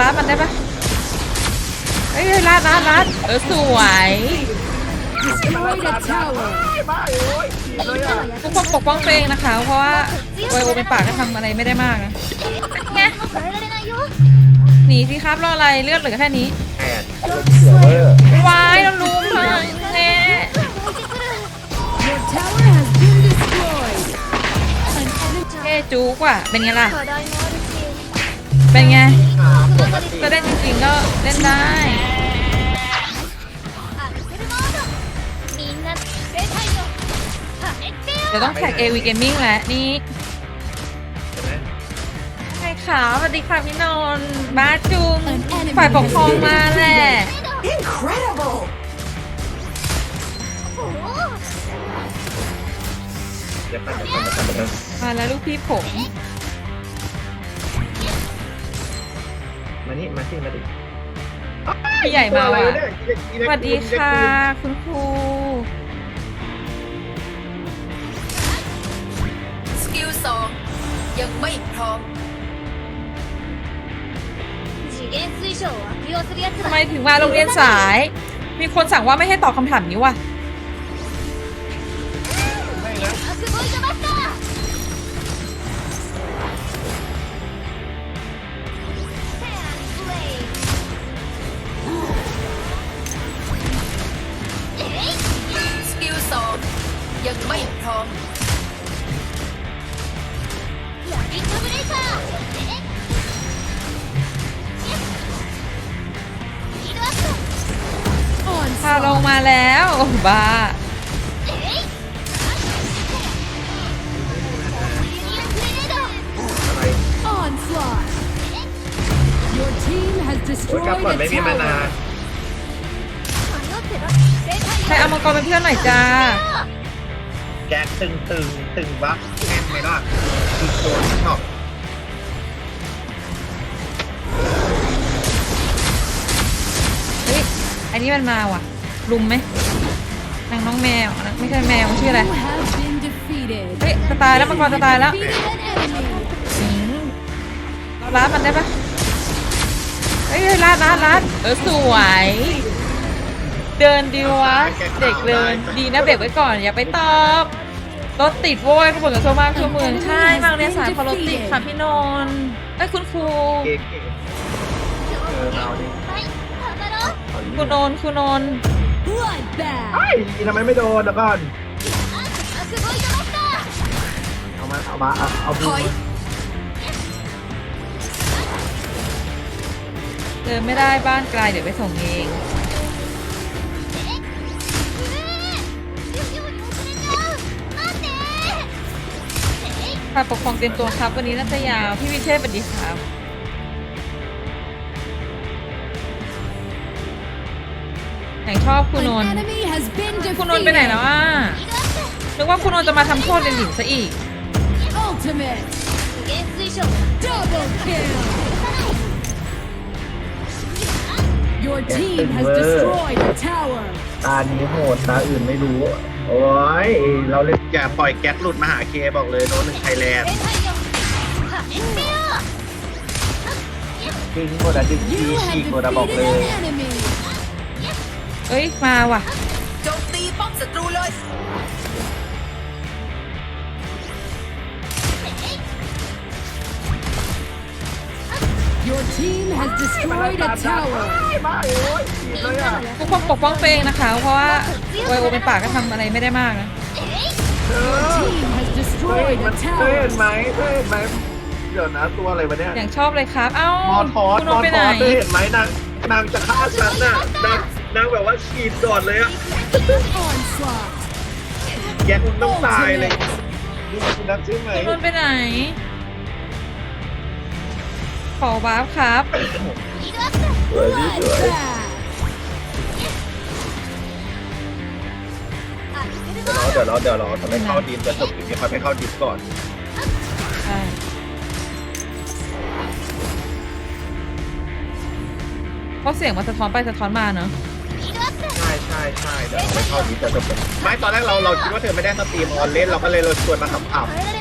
ว้ดมันได้ปะเฮ้ยลาดลาดลาดเออสวยทุกคนปกป้องตัวเองนะคะ เพราะว่าโวโอเป็นปากก็ทำอะไรไม่ได้มากนะไงหนีสิครับรออะไรเลือดเหลือแค่นี้วายเรารู้มาแน่เท่จุกว่ะเป็นไงล่ะ จะเล่นจริงๆก็เล่นได้เดี๋ยวต้องแท็ก AV Gaming แหละนี่ใช่ค่ะสวัสดีค่ะพี่นนท์บ้าจุงฝ่ายปกครองมาแหละวมาแล้วลูกพี่ผม มานี่มาสิมาดิ พี่ใหญ่มาว่ะ ตัวอะไรเนี่ยอี ส เล็ก วัสดี อีเล็ก ค่ะ คุณครู สกิลสองยังไม่พร้อม 次元水晶を悪用するやつ ทำ は ไมถึงมาโรงเรียนสาย มีคนสั่งว่าไม่ให้ตอบคำถามนี้ว่ะ ไม่นะ ア อมพาลงมาแล้วบ้ากับก่อนไม่มีมานาใครเอามังกรเป็นเพื่อนหน่อยจ้า แก๊กตึงตึงตึงบัฟแน่นไหมล่ะอีกตัวที่ชอบเฮ้ย อันนี้มันมาว่ะ ลุมไหมนางน้องแมวนะไม่ใช่แมวชื่ออะไร You have been defeated. เฮ้ยจะตายแล้วมังกรจะตายแล้ว Defeated an enemy. อืมเราร้านมันได้ปะเฮ้ยร้านร้านร้านเออสวย เดินดีวะ เด็กเดินดีนะเบรกไว้ก่อนอย่าไปตอบรถติดโว้ยขบวนกับโซมากคือเมืองใช่บางเรียนสายพอรถติดค่ะพี่นนท์ไอ้คุณครูคุณนนท์คุณนนท์ดแบบไอ้ทำไมไม่โดนแล้วก่อนเอามาเอามาเอาเอบูเดินไม่ได้บ้านไกลเดี๋ยวไปส่งเองาปกครองเตรียมตัวครับ วันนี้นัาจยาว พี่วิเชษสวัสดีครับแหงชอบคุณนนท์คุณนนท์ไปไหนแล้วอะนึกว่าคุณนนท์จะมาทำโทษเรนหญิงซะอีกเออ ตานี้โหดตาอื่นไม่รู้ โอ้ยเราเล่นอย่าปล่อยแก๊สหลุดมาหาเคบอกเลยโน้นหนไทยแลนด์ดึงหมดอะดึงทีฉีกหมดอะบอกเลย เอ้ยมาว่ะ โจมตีป้อมศัตรู has destroyed a tower. บ้าโอ้ยฉีดเลยอะทุกคนปกป้องตัวเองนะคะ เพราะว่าไวโอเป็นปากก็ทำอะไรไม่ได้มากนะ เออ Team has เฮ้ย destroyed มัน a เห็ tower. นไหมเธอเห็นไหมเดี๋ยวนะตัวอะไรวะเนี่ยอย่างชอบเลยครับ เอ้ามอทอสคุณนมอนท์ไปทไหน อสเธอเห็นไหมนางนางจะฆ่าฉันน่ะนางนางแบบว่าฉีดก่อนเลยอะ Onslaught. แกคุณต้องตายเลยดูคุณนักใช่ไหมคุณนนท์ไปไหน ขอวาร์ปครับสวยเดี๋ยวรอเดี๋ยวรอทำให้เข้าดินจะจบอยู่ที่เขาไม่เข้าดินก่อนเพราะเสียงมันสะท้อนไปสะท้อนมาเนอะใช่ใช่ใช่เดี๋ยวไม่เข้าดินจะจบก่อนไม่ตอนแรกเราเราคิดว่าเธอไม่ได้สตรีมออนเล่นเราก็เลยเราชวนมาขำ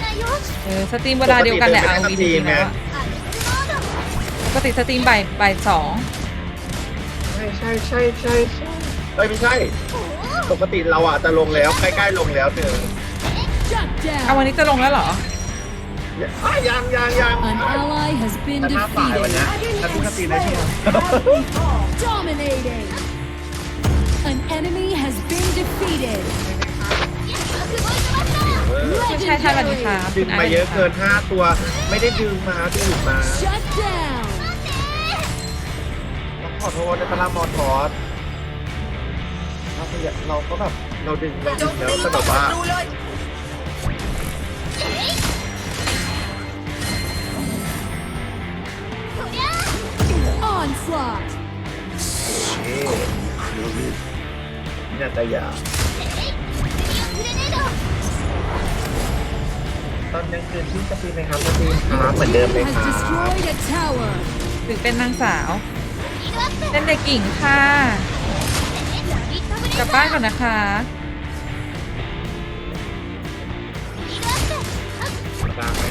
ๆเออสตรีมเวลาเดียวกันแหละเอาวีดีนะ ปกติสตรีมบ่ายบ่ายสองใช่ใช่ใช่ใช่ใช่เอ้ยไม่ใช่ ปกติเราอะจะลงแล้วใกล้ๆลงแล้วเธอ Shut อาำวันนี้จะลงแล้วเหรอยังยังยังท่หน้าฝ่ายวันเนี้ยปาทุกสตรีมได้ช่วใช่ใช่สวัดีครัดึงมาเยอะเกิน 5 ตัว ไม่ได้ดึงมาดึงมา ต้องขอโทษในพระรามอทอสเราพยายามเราก็แบบเราดึงเราโจดึมงตีแล้วแต่แบบว่าศัตรูเลย Onslaught. เอ๊ะเนี่ยแต่อยาตอนยังคืนที่สตรีมไหมครับสตรีมครับเหมือนเดิมเลย Has ครับ destroyed a tower. ถึงเป็นนางสาว เล่นเด็กกิ่งค่ะ กลับบ้านก่อนนะคะได้ไหม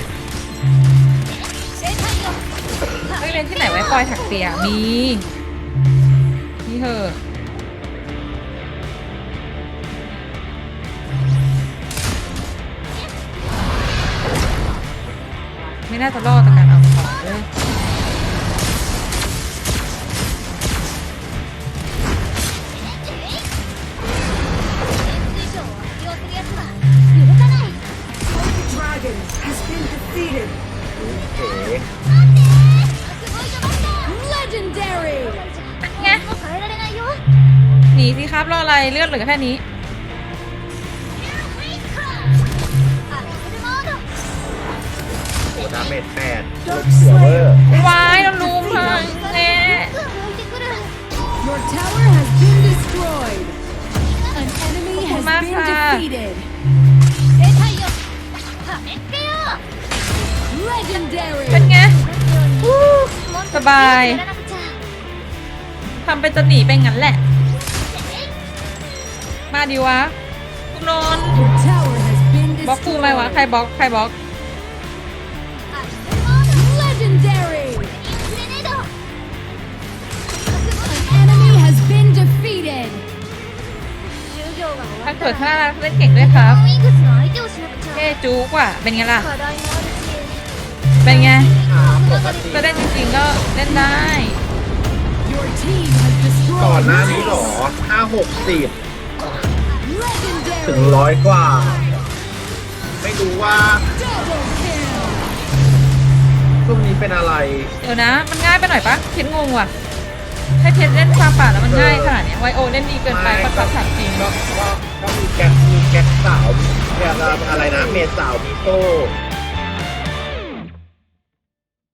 เฮ้ยเล่นที่ไหนไว้ปอยถักเปียมีนี่เถอะไม่น่าจะรอดแต่การเอาของเลย เอ๋ Legendary. ไงหนีสิครับรออะไรเลือดเหลือแค่นี้โหดาเมจแปดลบเสือเวอร์ วายเรารู้พังเน่ Your tower has been destroyed. An enemy has been Kumaka. defeated. Legendary. เป็นไงสบาย ทำเป็นจะหนีไปงั้นแหละ มาดีวะคุณนนท์ Your tower has been บล็อกกูไหมวะ ใคร destroyed. บล็อก ใครบล็อก Legendary. An enemy has been defeated. ถ้าเกิดถ้าเล่นเก่งด้วยครับเท่จูกว่าเป็นไงล่ะ เล่นได้ Your team has destroyed. ก่อนหน้านี้หรอห้าหกสิบ ถึง Legendary. ร้อยกว่า ไม่รู้ว่า Double kill. ช่วงนี้เป็นอะไร เดี๋ยวนะ มันง่ายไปหน่อยปะเพชรงงว่ะให้เพชรเล่นฟาร์มป่าแล้วมันง่ายขนาดเนี้ยไวโอเล่นดีเกินไปไม่ปัดปัดถามจริงก็ก็ก็มีแก๊กมีแก๊กสาวเนี่ยอะไรนะ เมสสาวมีโซ่